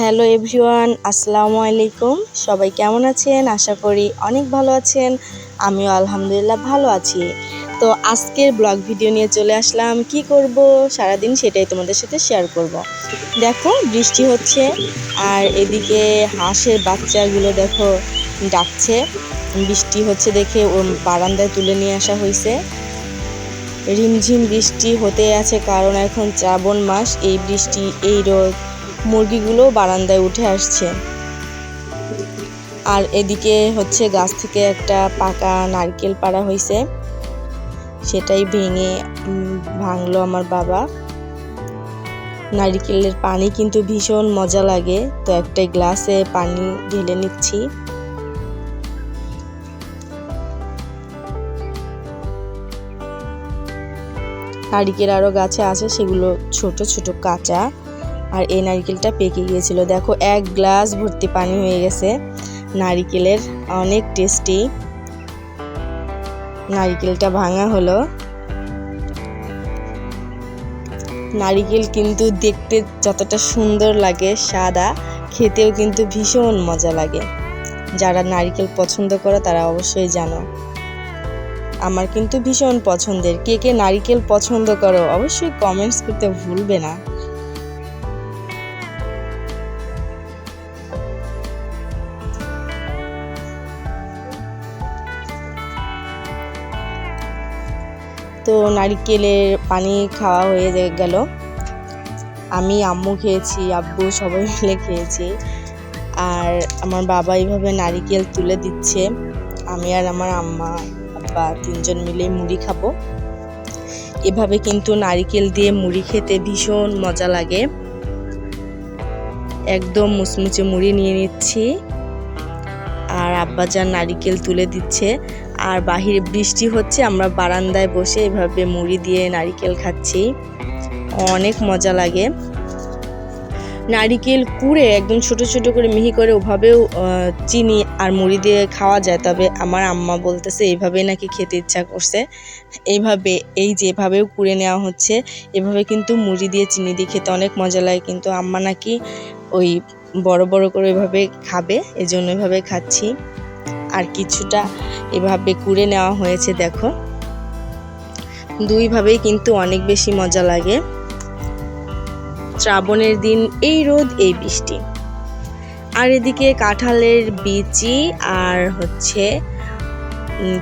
Hello everyone, আসসালামু আলাইকুম। সবাই কেমন আছেন? আশা করি অনেক ভালো আছেন। আমিও আলহামদুলিল্লাহ ভালো আছি। তো আজকের ব্লগ ভিডিও নিয়ে চলে আসলাম। কি করব? সারাদিন সেটাই তোমাদের সাথে শেয়ার করব। দেখো, বৃষ্টি হচ্ছে আর এদিকে হাঁসের বাচ্চাগুলো দেখো ডাকছে। বৃষ্টি হচ্ছে দেখে বারান্দায় তুলে নিয়ে আসা হয়েছে রিমঝিম বৃষ্টি হতে আছে কারণ এখন শ্রাবণ মাস। এই বৃষ্টি, এই রোদ মুরগিগুলো বারান্দায় উঠে আসছে। আর এদিকে হচ্ছে গাছ থেকে একটা পাকা নারকেল পাড়া হয়েছে সেটাই ভেঙে ভাঙলো আমার বাবা। নারিকেলের পানি কিন্তু ভীষণ মজা লাগে। তো একটা গ্লাসে পানি ঢেলে নিচ্ছি। নারিকেল আরও গাছে আছে, সেগুলো ছোট ছোট কাঁচা। আর এই নারিকেলটা পেকে গিয়েছিল। দেখো, এক গ্লাস ভর্তি পানি হয়ে গেছে। নারিকেলের অনেক টেস্টি নারিকেলটা ভাঙা হলো। নারিকেল কিন্তু দেখতে যতটা সুন্দর লাগে, সাদা, খেতেও কিন্তু ভীষণ মজা লাগে। যারা নারিকেল পছন্দ করো, তারা অবশ্যই জানো। আমার কিন্তু ভীষণ পছন্দের। কে কে নারিকেল পছন্দ করো, অবশ্যই কমেন্টস করতে ভুলবে না। তো নারিকেলের পানি খাওয়া হয়ে গেল। আমি, আম্মু খেয়েছি, আব্বু সবাই মিলে খেয়েছি। আর আমার বাবা এইভাবে নারিকেল তুলে দিচ্ছে। আমি আর আমার আম্মা, আব্বা তিনজন মিলে মুড়ি খাব। এভাবে কিন্তু নারিকেল দিয়ে মুড়ি খেতে ভীষণ মজা লাগে। একদম মুচমুচে মুড়ি নিয়ে নিচ্ছি। আর আব্বাজান নারিকেল তুলে দিচ্ছে। আর বাহিরে বৃষ্টি হচ্ছে, আমরা বারান্দায় বসে এভাবে মুড়ি দিয়ে নারিকেল খাচ্ছি। অনেক মজা লাগে। নারিকেল কুড়ে একদম ছোট ছোট করে মিহি করে ওভাবেও চিনি আর মুড়ি দিয়ে খাওয়া যায়। তবে আমার আম্মা বলতেছে এইভাবে নাকি খেতে ইচ্ছা করছে। এইভাবে এই যে এভাবেও কুড়ে নেওয়া হচ্ছে, এভাবে কিন্তু মুড়ি দিয়ে চিনি দিয়ে খেতে অনেক মজা লাগে। কিন্তু আম্মা নাকি ওই বড় বড় করে এভাবে খাবে, এজন্য এভাবে খাচ্ছি। আর কিছুটা এভাবে কুড়ে নেওয়া হয়েছে, দেখো। দুইভাবেই কিন্তু অনেক বেশি মজা লাগে। শ্রাবণের দিন, এই রোদ, এই বৃষ্টি। আর এদিকে কাঁঠালের বিচি আর হচ্ছে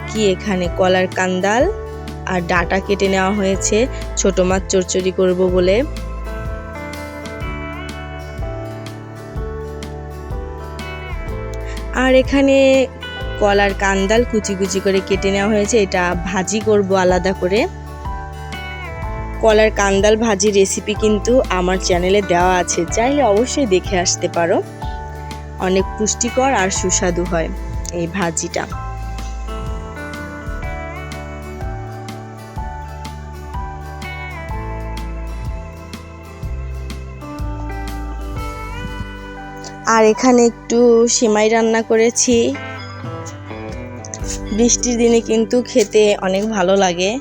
কি এখানে, কলার কান্দাল আর ডাটা কেটে নেওয়া হয়েছে। ছোট মাছ চচ্চড়ি করব বলে। আর এখানে কলার কান্দাল কুচি কুচি করে কেটে নেওয়া হয়েছে। এটা ভাজি করব আলাদা করে। কলার কান্দাল ভাজি রেসিপি কিন্তু আমার চ্যানেলে দেওয়া আছে। চাইলে অবশ্যই দেখে আসতে পারো। অনেক পুষ্টিকর আর সুস্বাদু হয় এই ভাজিটা। আর এখানে একটু সিমাই রান্না করেছি। বৃষ্টির দিনে কিন্তু খেতে অনেক ভালো লাগে।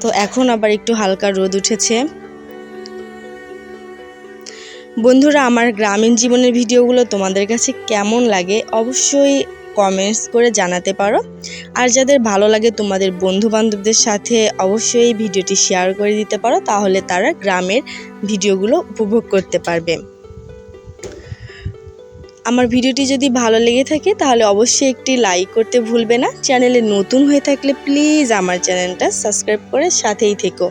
তো এখন আবার একটু হালকা রোদ উঠেছে। বন্ধুরা, আমার গ্রামীণ জীবনের ভিডিওগুলো তোমাদের কাছে কেমন লাগে অবশ্যই কমেন্টস করে জানাতে পারো। আর যাদের ভালো লাগে তোমাদের বন্ধু বান্ধবদের সাথে অবশ্যই ভিডিওটি শেয়ার করে দিতে পারো, তাহলে তারা গ্রামের ভিডিওগুলো উপভোগ করতে পারবে। আমার ভিডিওটি যদি ভালো লেগে থাকে, তাহলে অবশ্যই একটি লাইক করতে ভুলবে না। চ্যানেলে নতুন হয়ে থাকলে প্লিজ আমার চ্যানেলটা সাবস্ক্রাইব করে সাথেই থেকো।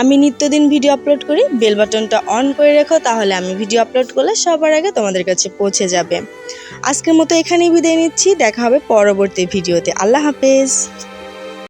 আমি নিত্যদিন ভিডিও আপলোড করি বেল বাটনটা অন করে রেখো, তাহলে আমি ভিডিও আপলোড করলে সবার আগে তোমাদের কাছে পৌঁছে যাবে। আজকের মতো এখানেই বিদায় নিচ্ছি, দেখা হবে পরবর্তী ভিডিওতে আল্লাহ হাফেজ।